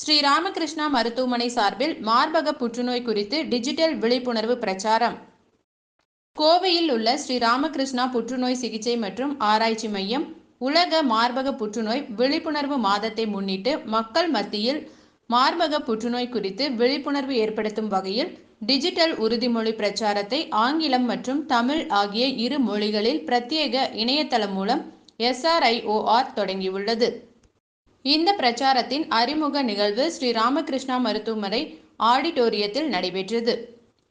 ஸ்ரீ ராமகிருஷ்ணா மருத்துவமனை சார்பில் மார்பக புற்றுநோய் குறித்து டிஜிட்டல் விழிப்புணர்வு பிரச்சாரம். கோவையில் உள்ள ஸ்ரீ ராமகிருஷ்ணா புற்றுநோய் சிகிச்சை மற்றும் ஆராய்ச்சி மையம் உலக மார்பக புற்றுநோய் விழிப்புணர்வு மாதத்தை முன்னிட்டு மக்கள் மத்தியில் மார்பக புற்றுநோய் குறித்து விழிப்புணர்வு ஏற்படுத்தும் வகையில் டிஜிட்டல் உறுதிமொழி பிரச்சாரத்தை ஆங்கிலம் மற்றும் தமிழ் ஆகிய இரு மொழிகளில் பிரத்யேக இணையதளம் மூலம் எஸ்ஆர்ஐஓஆர் தொடங்கியுள்ளது. இந்த பிரச்சாரத்தின் அறிமுக நிகழ்வு ஸ்ரீ ராமகிருஷ்ணா மருத்துவமனை ஆடிட்டோரியத்தில் நடைபெற்றது.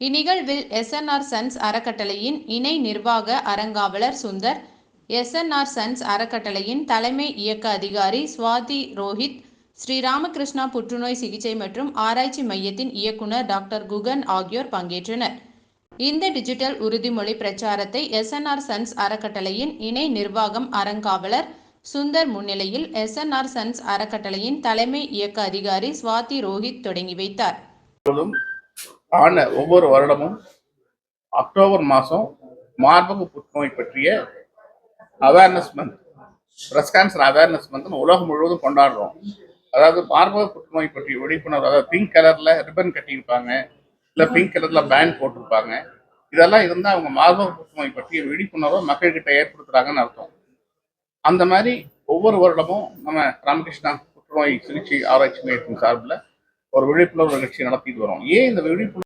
இந்நிகழ்வில் எஸ்என்ஆர் சன்ஸ் அறக்கட்டளையின் இணை நிர்வாக அறங்காவலர் சுந்தர் எஸ்என்ஆர் சன்ஸ் அறக்கட்டளையின் தலைமை இயக்க அதிகாரி சுவாதி ரோஹித் ஸ்ரீ ராமகிருஷ்ணா புற்றுநோய் சிகிச்சை மற்றும் ஆராய்ச்சி மையத்தின் இயக்குனர் டாக்டர் குகன் ஆகியோர் பங்கேற்றனர். இந்த டிஜிட்டல் உறுதிமொழி பிரச்சாரத்தை எஸ்என்ஆர் சன்ஸ் அறக்கட்டளையின் இணை நிர்வாகம் அறங்காவலர் சுந்தர் முன்னிலையில் எஸ்என்ஆர் சன்ஸ் அறக்கட்டளையின் தலைமை இயக்க அதிகாரி சுவாதி ரோஹித் தொடங்கி வைத்தார். ஆன ஒவ்வொரு வருடமும் அக்டோபர் மாதம் மார்பக புற்றுநோய் பற்றிய awareness month breast cancer awareness month உலகம் முழுவதும் கொண்டாடுறோம். அதாவது மார்பக புற்றுநோய் பற்றிய விழிப்புணர்வு அதாவது பிங்க் கலரில் ரிப்பன் கட்டியிருப்பாங்க இல்லை பிங்க் கலரில் பேண்ட் போட்டிருப்பாங்க இதெல்லாம் இருந்தால் அவங்க மார்பக புற்றுநோய் பற்றிய விழிப்புணர்வை மக்கள்கிட்ட ஏற்படுத்துகிறாங்கன்னு அர்த்தம். அந்த மாதிரி ஒவ்வொரு வருடமும் நம்ம ராமகிருஷ்ணா புற்றுநோய் சிகிச்சை ஆராய்ச்சி மையத்தின் சார்பில் ஒரு விழிப்புணர்வு நிகழ்ச்சி நடத்திட்டு வரோம். ஏன் இந்த விழிப்புணர்வு